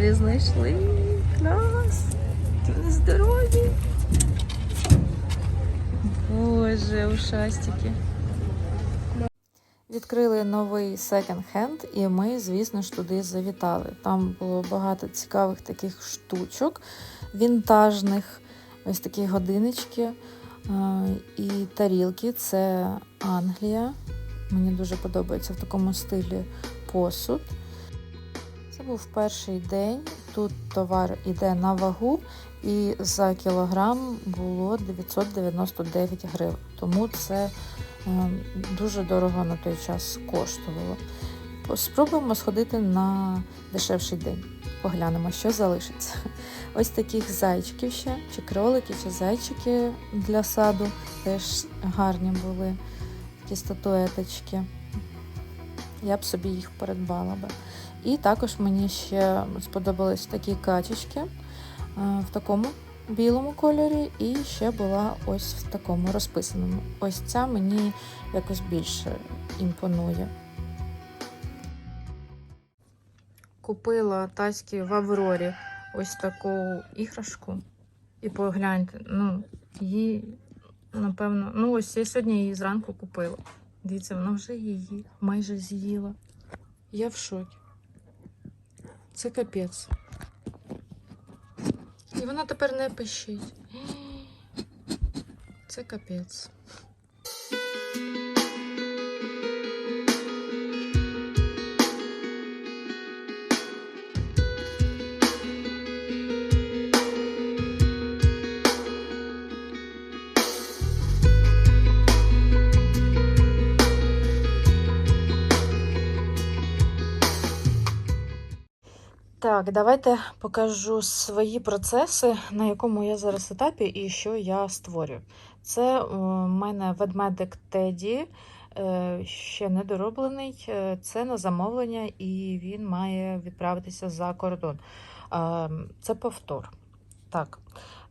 базарі знайшли. Клас! Вони здорові. Боже, ушастики. Відкрили новий секонд-хенд, і ми, звісно ж, туди завітали. Там було багато цікавих таких штучок, вінтажних, ось такі годиночки е, і тарілки. Це Англія. Мені дуже подобається в такому стилі посуд. Це був перший день. Тут товар іде на вагу, і за кілограм було 999 гривень. Тому це е, дуже дорого на той час коштувало. Спробуємо сходити на дешевший день. Поглянемо, що залишиться. Ось таких зайчиків ще, чи кролики, чи зайчики для саду теж гарні були. Такі статуеточки. Я б собі їх придбала би. І також мені ще сподобались такі качечки е, в такому білому кольорі, і ще була ось в такому розписаному. Ось ця мені якось більше імпонує. Купила тацьки в Аврорі ось таку іграшку. І погляньте, ну, її, напевно, ну ось я сьогодні її зранку купила. Дивіться, вона вже її майже з'їла. Я в шокі. Це капець. І вона тепер не пищить. Це капець. Так, давайте покажу свої процеси, на якому я зараз етапі і що я створюю. Це у мене ведмедик Теді, е, ще не дороблений. Е, Це на замовлення, і він має відправитися за кордон. Е, Це повтор. Так,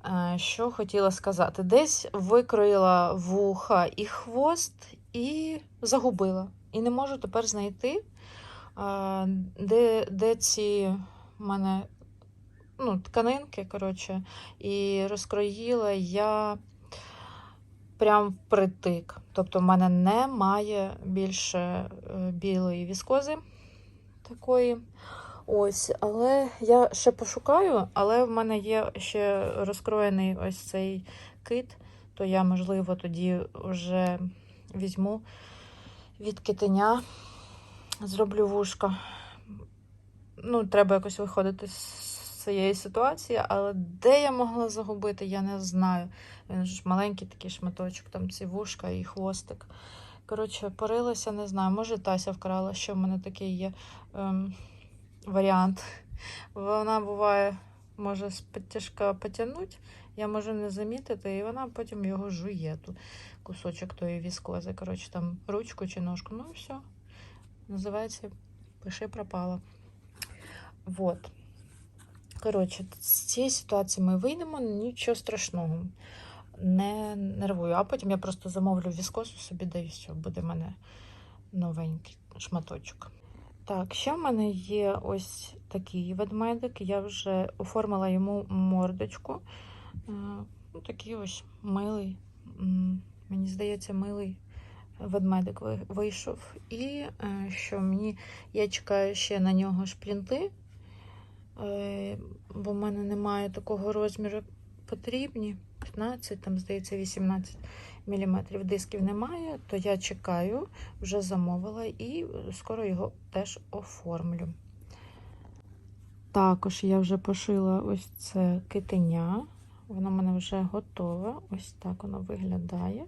е, що хотіла сказати? Десь викроїла вуха і хвост і загубила. І не можу тепер знайти, е, де, де ці у мене ну, тканинки, коротше, і розкроїла я прям впритик. Тобто в мене немає більше е, білої віскози такої. Ось, але я ще пошукаю, але в мене є ще розкроєний ось цей кит, то я, можливо, тоді вже візьму від китеня, зроблю вушка ну, треба якось виходити з цієї ситуації, але де я могла загубити, я не знаю. Він ж маленький такий шматочок, там ці вушка і хвостик. Коротше, порилася, не знаю. Може, Тася вкрала, що в мене такий є ем, варіант. Вона буває, може з підтяжка потягнути, я можу не замітити, і вона потім його жує, ту кусочок тої віскози. Коротше, там ручку чи ножку. Ну і все. Називається Пиши пропала. Вот. Коротше, з цієї ситуації ми вийдемо, нічого страшного. Не нервую. А потім я просто замовлю віскозу собі, да і все, буде в мене новенький шматочок. Так, ще в мене є ось такий ведмедик. Я вже оформила йому мордочку. Е, Ну, такий ось милий, мені здається, милий ведмедик вийшов. І е, що мені, я чекаю ще на нього шплінти. Е, бо в мене немає такого розміру потрібні. 15, там, здається, 18 мм дисків немає, то я чекаю, вже замовила і скоро його теж оформлю. Також я вже пошила ось це китеня. Воно в мене вже готове. Ось так воно виглядає.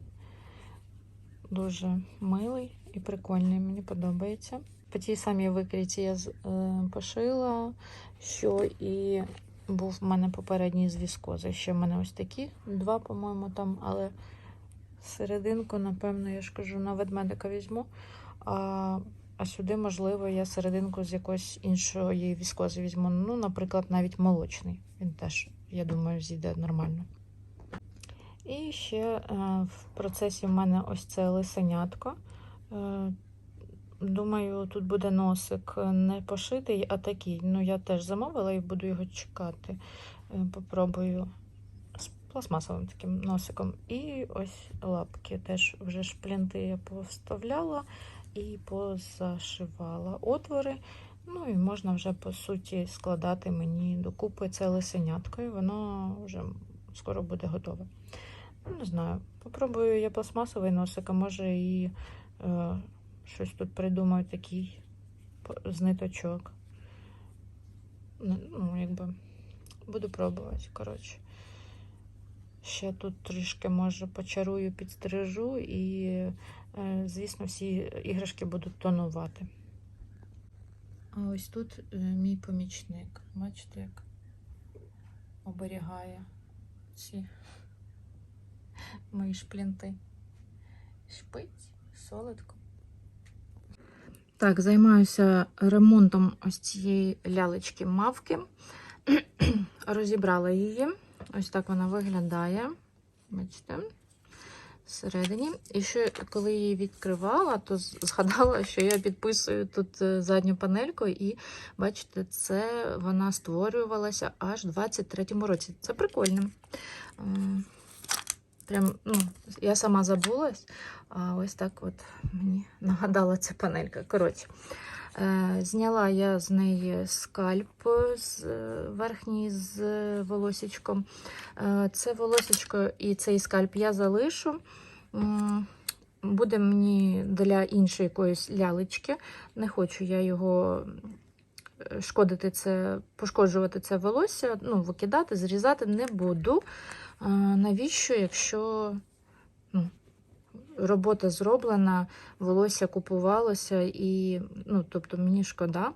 Дуже милий і прикольний, мені подобається. По тій самій викрійці я е, пошила, що і був в мене попередній з віскози. Ще в мене ось такі два, по-моєму, там, але серединку, напевно, я ж кажу, на ведмедика візьму. А, а сюди, можливо, я серединку з якоїсь іншої віскози візьму. Ну, наприклад, навіть молочний. Він теж, я думаю, зійде нормально. І ще е, в процесі в мене ось це лисенятко. Е, думаю, тут буде носик не пошитий, а такий. Ну, я теж замовила і буду його чекати. Е, Попробую з пластмасовим таким носиком. І ось лапки. Теж вже шплінти я поставляла і позашивала отвори. Ну і можна вже по суті складати мені докупи це лисенятко, і воно вже скоро буде готове. Ну, не знаю. Попробую я пластмасовий носик, а може і е, щось тут придумаю такий з ниточок. Ну, ну, якби буду пробувати, коротше. Ще тут трішки, може, почарую, підстрижу і, е, звісно, всі іграшки будуть тонувати. А ось тут е, мій помічник. Бачите, як оберігає ці мої шплінти. Шпить, солодко. Так, займаюся ремонтом ось цієї лялечки мавки. Розібрала її. Ось так вона виглядає. Бачите? Всередині. І ще коли її відкривала, то згадала, що я підписую тут е, задню панельку, і бачите, це вона створювалася аж в 23-му році. Це прикольно. Прям, ну, я сама забулась, а ось так от мені нагадала ця панелька. Коротше, е, зняла я з неї скальп з е, верхній з волосічком. Е, Це волосечко і цей скальп я залишу. Буде мені для іншої якоїсь лялечки. Не хочу я його шкодити це, пошкоджувати це волосся, ну, викидати, зрізати не буду. Навіщо, якщо ну, робота зроблена, волосся купувалося і, ну, тобто мені шкода.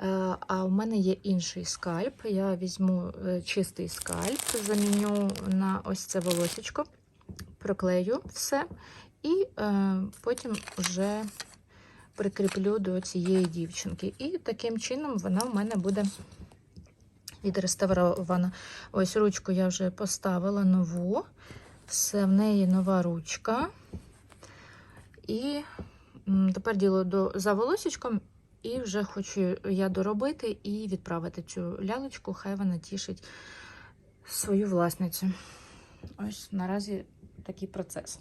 Е, А у мене є інший скальп. Я візьму е, чистий скальп, заміню на ось це волосечко, проклею все і е, потім вже прикріплю до цієї дівчинки. І таким чином вона в мене буде відреставрована. Ось ручку я вже поставила нову. Все, в неї нова ручка. І тепер діло до, за волосічком, і вже хочу я доробити і відправити цю лялечку, хай вона тішить свою власницю. Ось наразі такий процес.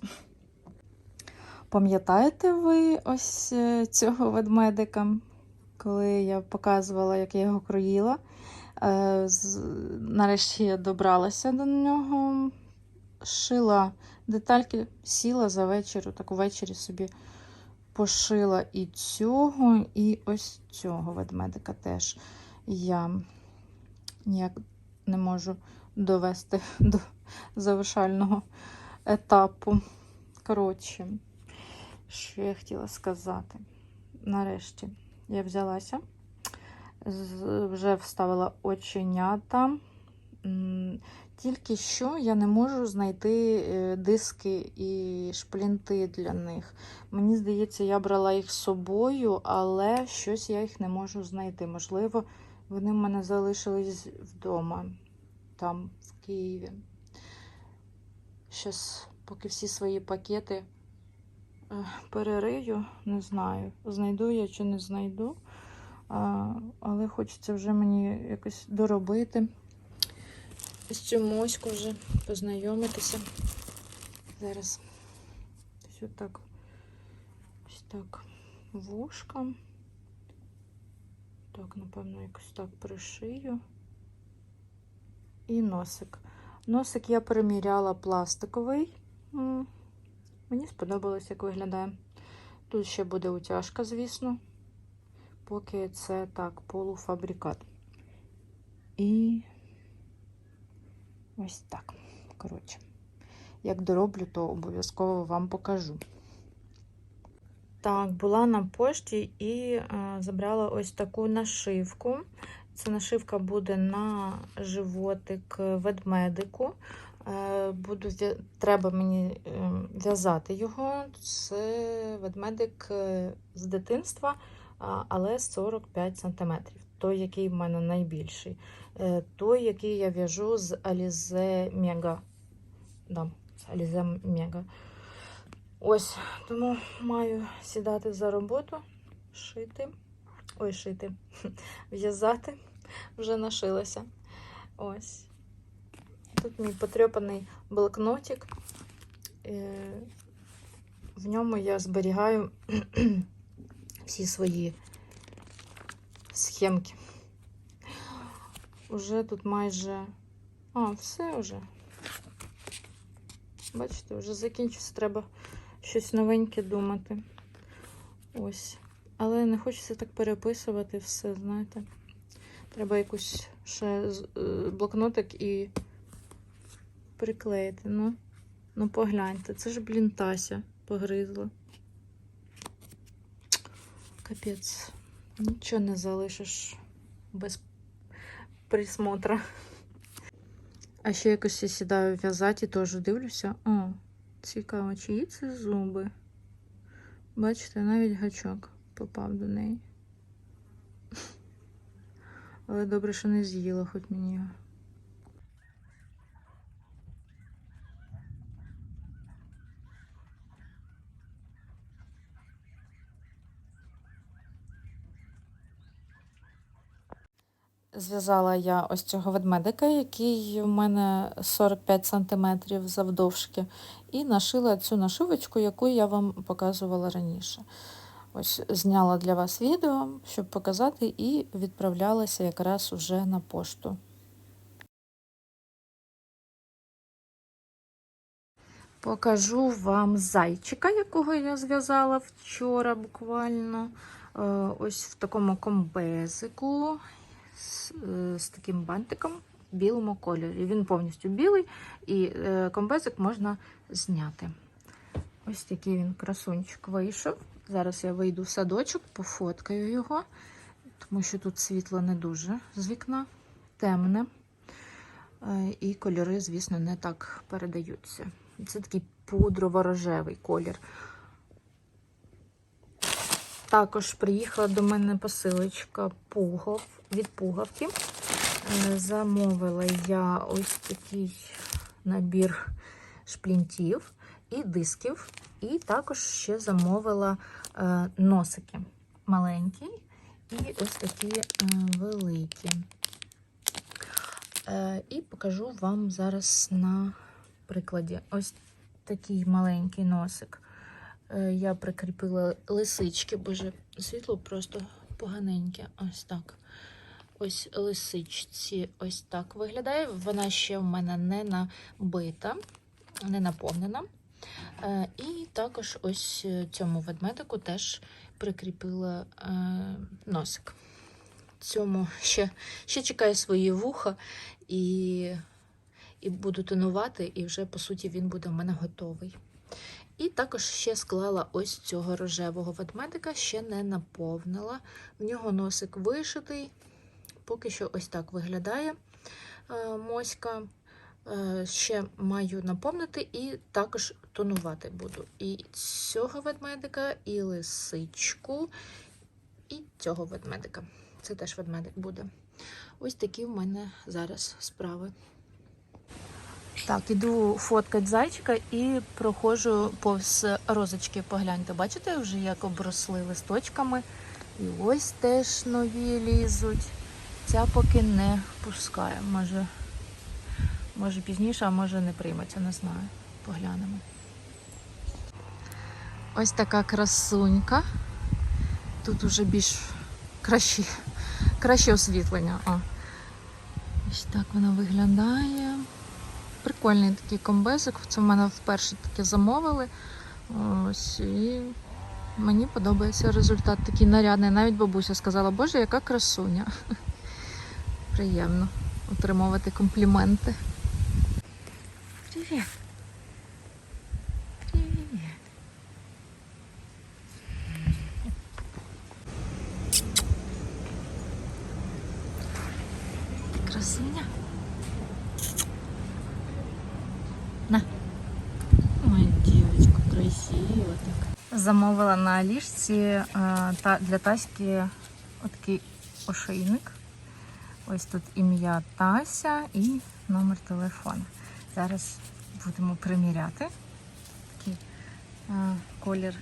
Пам'ятаєте ви ось е, цього ведмедика, коли я показувала, як я його кроїла? Е, Нарешті я добралася до нього, шила детальки, сіла за вечір, так увечері собі пошила і цього, і ось цього ведмедика теж. Я ніяк не можу довести до завершального етапу. Коротше, що я хотіла сказати. Нарешті я взялася, вже вставила оченята. Тільки що я не можу знайти е, диски і шплінти для них. Мені здається, я брала їх з собою, але щось я їх не можу знайти. Можливо, вони в мене залишились вдома, там, в Києві. Щас, поки всі свої пакети перерию, не знаю, знайду я чи не знайду. Але хочеться вже мені якось доробити. З цю моську вже познайомитися. Зараз ось отак. Ось так вушка. Так, напевно, якось так пришию. І носик. Носик я приміряла пластиковий. Мені сподобалось, як виглядає. Тут ще буде утяжка, звісно. Поки це так, полуфабрикат. І ось так. Коротше, як дороблю, то обов'язково вам покажу. Так, була на пошті і е, забрала ось таку нашивку. Ця нашивка буде на животик ведмедику. Е, буду, треба мені е, в'язати його. Це ведмедик е, з дитинства, але 45 см. Той, який в мене найбільший. Е, Той, який я в'яжу з Alize Mega. Да, з Alize Mega. Ось, тому маю сідати за роботу шити. Ой, шити. В'язати. Вже нашилася. Ось. Тут мій потрьопаний блокнотик. Е, В ньому я зберігаю всі свої схемки. Уже тут майже. А, все вже. Бачите, вже закінчився, треба щось новеньке думати. Ось. Але не хочеться так переписувати все, знаєте. Треба якусь ще е, блокнотик і приклеїти. Ну, ну погляньте, це ж, блін, Тася погризла. Капець. Нічого не залишиш без присмотра. А ще якось я сідаю в'язати і теж дивлюся. О, цікаво, чиї це зуби. Бачите, навіть гачок попав до неї. Але добре, що не з'їла хоч мені його. Зв'язала я ось цього ведмедика, який у мене 45 см завдовжки, і нашила цю нашивочку, яку я вам показувала раніше. Ось зняла для вас відео, щоб показати, і відправлялася якраз уже на пошту. Покажу вам зайчика, якого я зв'язала вчора буквально. Е, Ось в такому комбезику з, е, з таким бантиком в білому кольорі. Він повністю білий, і е, комбезик можна зняти. Ось такий він красунчик вийшов. Зараз я вийду в садочок, пофоткаю його, тому що тут світло не дуже з вікна, темне. Е, І кольори, звісно, не так передаються. Це такий пудрово-рожевий колір. Також приїхала до мене посилочка пугов, від пугавки. Е, Замовила я ось такий набір шплінтів і дисків. І також ще замовила е, носики маленькі і ось такі е, великі. І покажу вам зараз на прикладі. Ось такий маленький носик. Я прикріпила лисички, боже, світло просто поганеньке. Ось так. Ось лисичці ось так виглядає. Вона ще в мене не набита, не наповнена. Е, І також ось цьому ведмедику теж прикріпила е, носик. Цьому ще, ще чекає свої вуха і, і буду тонувати, і вже, по суті, він буде в мене готовий. І також ще склала ось цього рожевого ведмедика, ще не наповнила. В нього носик вишитий. Поки що ось так виглядає е, моська. Е, Ще маю наповнити і також тонувати буду. І цього ведмедика, і лисичку, і цього ведмедика. Це теж ведмедик буде. Ось такі в мене зараз справи. Так, іду фоткати зайчика і проходжу повз розочки. Погляньте, бачите вже, як обросли листочками. І ось теж нові лізуть. Ця поки не пускає. Може, може пізніше, а може не прийметься, не знаю. Поглянемо. Ось така красунька. Тут уже більш краще, краще освітлення. О. Ось так вона виглядає. Прикольний такий комбезик. Це в мене вперше таке замовили. Ось і мені подобається результат такий нарядний. Навіть бабуся сказала, боже, яка красуня. Приємно отримувати компліменти. Привіт. Привіт. Красуня. На. Дівчинка, красиво так. Замовила на Алішці е, для Таськи отакий ошейник. Ось тут ім'я Тася і номер телефону. Зараз будемо приміряти. Такий е, колір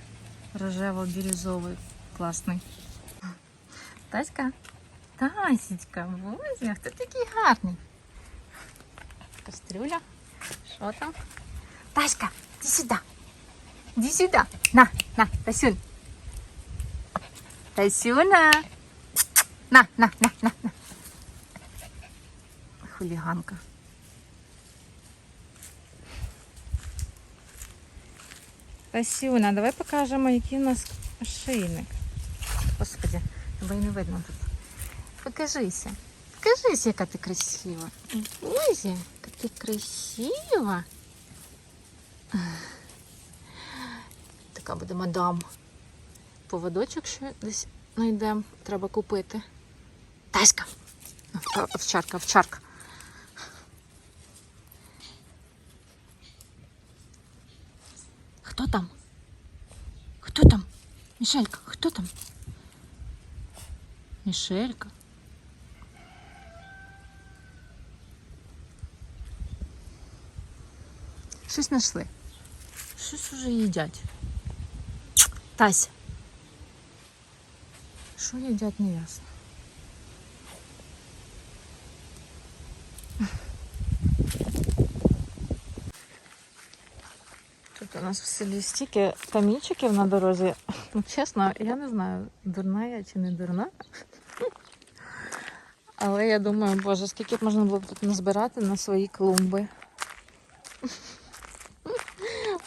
рожево-бірюзовий класний. Таська? Тасічка, боже, хто такий гарний? Кастрюля. Що там? Таська, іди сюди. Іди сюди. На, на, Тасюнь. Тасюна. На, на, на, на, на. Хуліганка. Тасюна, давай покажемо, який у нас шийник. Господи, тебе і не видно тут. Покажися. Покажись, яка ти красива. Боже, яка ти красива. Така буде мадам. Поводочок ще десь знайдемо. Треба купити. Таська. Овчарка, овчарка. Хто там? Мішелька, хто там? Мішелька. Щось знайшли. Щось уже їдять. Тася. Що їдять, не ясно. У нас в селі стільки камінчиків на дорозі. Чесно, я не знаю, дурна я чи не дурна. Але я думаю, боже, скільки б можна було тут назбирати на свої клумби.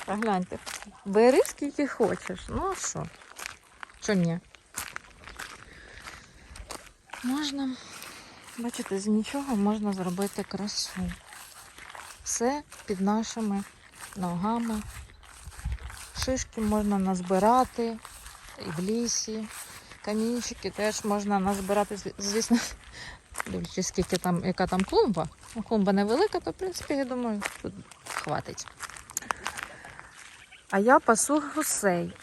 Погляньте. Бери скільки хочеш. Ну а що? Що ні? Можна, бачите, з нічого можна зробити красу. Все під нашими ногами. Шишки можна назбирати і в лісі. Камінчики теж можна назбирати, звісно, дивлячись, скільки там, яка там клумба. Ну, Клумба невелика, то в принципі, я думаю, тут хватить. А я пасу гусей.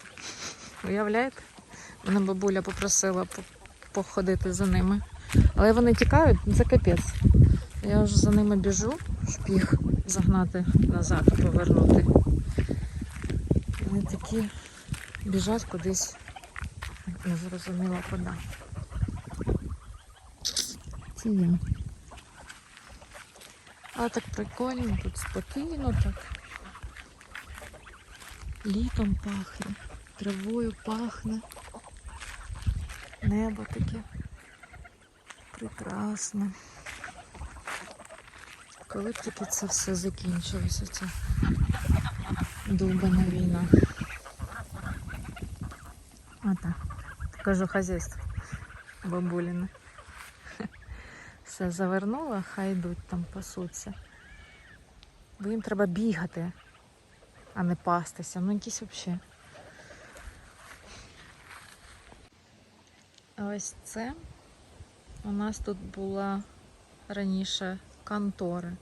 Уявляєте? Мене бабуля попросила походити за ними. Але вони тікають, це капець. Я вже за ними біжу, щоб їх загнати назад, повернути. Вони такі біжать кудись, не зрозуміла куди. Це я. Але так прикольно, тут спокійно так. Літом пахне, травою пахне. Небо таке прекрасне. Коли б таки це все закінчилося, ця довбана війна. Отак. Покажу хазяйство бабуліне. Все завернула, хай йдуть там пасуться. Бо їм треба бігати, а не пастися. Ну якісь взагалі. А ось це у нас тут була раніше контора.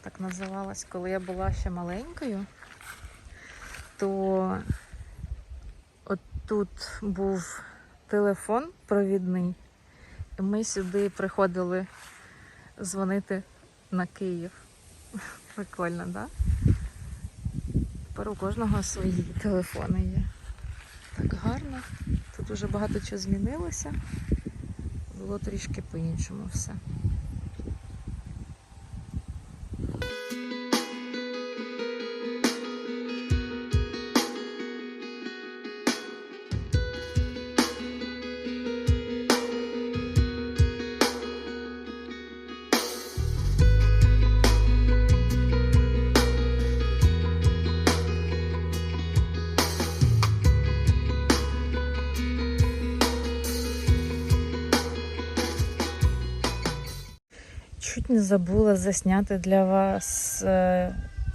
Так називалась, коли я була ще маленькою, то тут був телефон провідний, і ми сюди приходили дзвонити на Київ. Прикольно, так? Да? Тепер у кожного свої телефони є. Так гарно. Тут вже багато чого змінилося. Було трішки по-іншому все. Чуть не забула засняти для вас, е,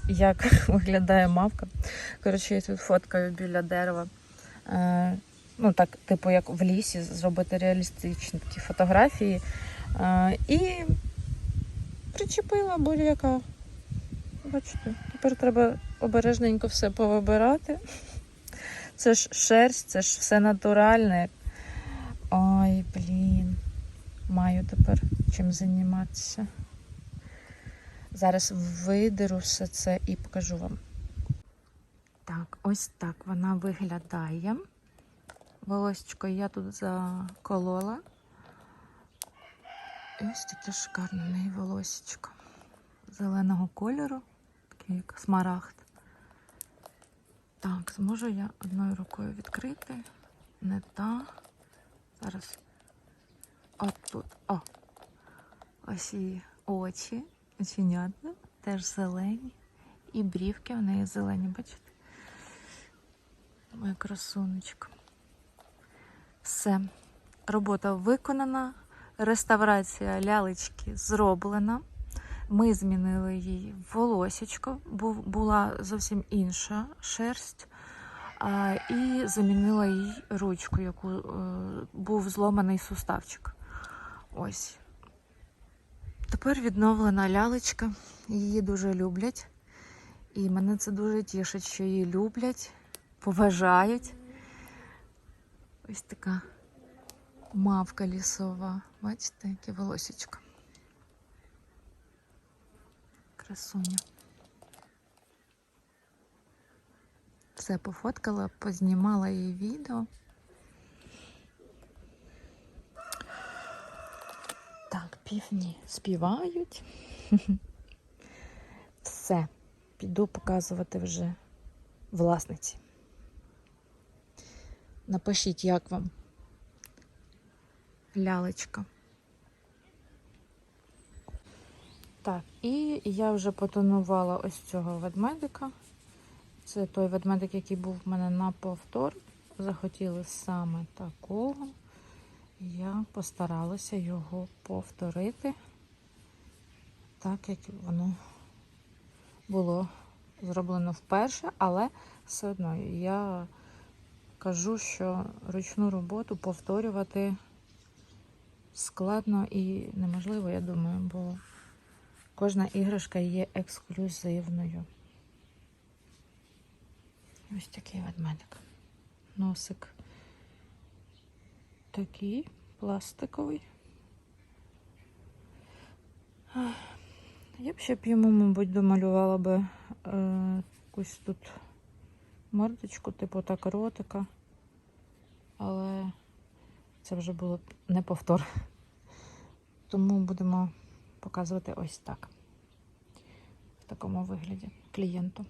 як виглядає мавка. Коротше, я тут фоткаю біля дерева. Е, Ну, так, типу, як в лісі, зробити реалістичні такі фотографії. Е, І причепила буряка. Бачите, тепер треба обережненько все повибирати. Це ж шерсть, це ж все натуральне. Ой, блін. Маю тепер чим займатися. Зараз видеру все це і покажу вам. Так, ось так вона виглядає. волосечко я тут заколола. І ось в неї волосечко. Зеленого кольору, такий як смарагд. Так, зможу я одною рукою відкрити. Не та. Зараз. От тут. О. Ось її очі. Оченятна. Теж зелені. І брівки в неї зелені, бачите? Моя красунечка. Все. Робота виконана. Реставрація лялечки зроблена. Ми змінили їй волосечко, бо була зовсім інша шерсть. І замінила їй ручку, яку е, був зломаний суставчик. Ось. Тепер відновлена лялечка. Її дуже люблять. І мене це дуже тішить, що її люблять, поважають. Ось така мавка лісова. Бачите, яке волосечко. Красуня. Все пофоткала, познімала їй відео. Так, півні співають. Все, піду показувати вже власниці. Напишіть, як вам лялечка. Так, і я вже потонувала ось цього ведмедика. Це той ведмедик, який був в мене на повтор. Захотіли саме такого. Я постаралася його повторити, так як воно було зроблено вперше, але все одно я кажу, що ручну роботу повторювати складно і неможливо, я думаю, бо кожна іграшка є ексклюзивною. Ось такий ведмедик. Носик такий пластиковий. Я б ще б йому, мабуть, домалювала би е, якусь тут мордочку, типу так ротика. Але це вже було б не повтор. Тому будемо показувати ось так. В такому вигляді клієнту.